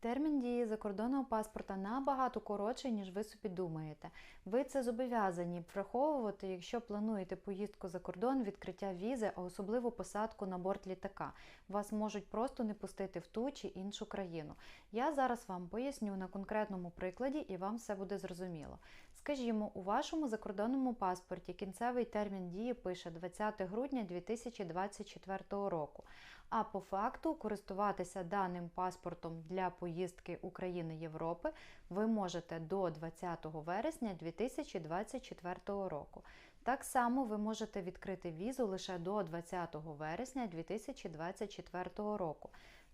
Термін дії закордонного паспорта набагато коротший, ніж ви собі думаєте. Ви це зобов'язані враховувати, якщо плануєте поїздку за кордон, відкриття візи, а особливо посадку на борт літака. Вас можуть просто не пустити в ту чи іншу країну. Я зараз вам поясню на конкретному прикладі і вам все буде зрозуміло. Скажімо, у вашому закордонному паспорті кінцевий термін дії пише 20 грудня 2024 року. А по факту користуватися даним паспортом для поїздки України Європи ви можете до 20 вересня 2024 року. Так само ви можете відкрити візу лише до 20 вересня 2024 року.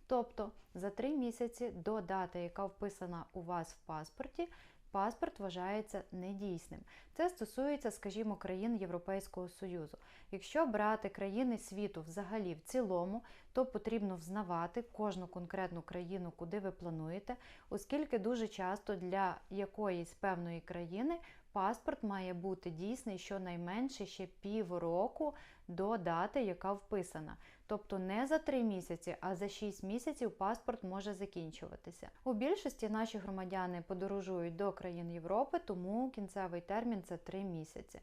Тобто за три місяці до дати, яка вписана у вас в паспорті, паспорт вважається недійсним. Це стосується, скажімо, країн Європейського Союзу. Якщо брати країни світу взагалі в цілому, то потрібно взнавати кожну конкретну країну, куди ви плануєте, оскільки дуже часто для якоїсь певної країни паспорт має бути дійсний щонайменше ще півроку до дати, яка вписана. Тобто не за 3 місяці, а за 6 місяців паспорт може закінчуватися. У більшості наші громадяни подорожують до країн Європи, тому кінцевий термін це 3 місяці.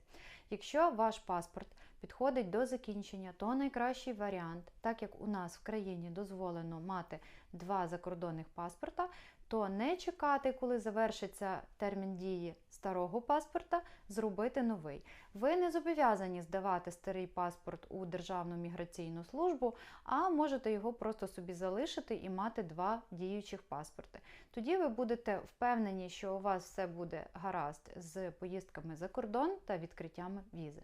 Якщо ваш паспорт підходить до закінчення, то найкращий варіант, так як у нас в країні дозволено мати два закордонних паспорта, то не чекати, коли завершиться термін дії старого паспорта, зробити новий. Ви не зобов'язані здавати старий паспорт у Державну міграційну службу, а можете його просто собі залишити і мати два діючих паспорти. Тоді ви будете впевнені, що у вас все буде гаразд з поїздками за кордон та відкриттями візи.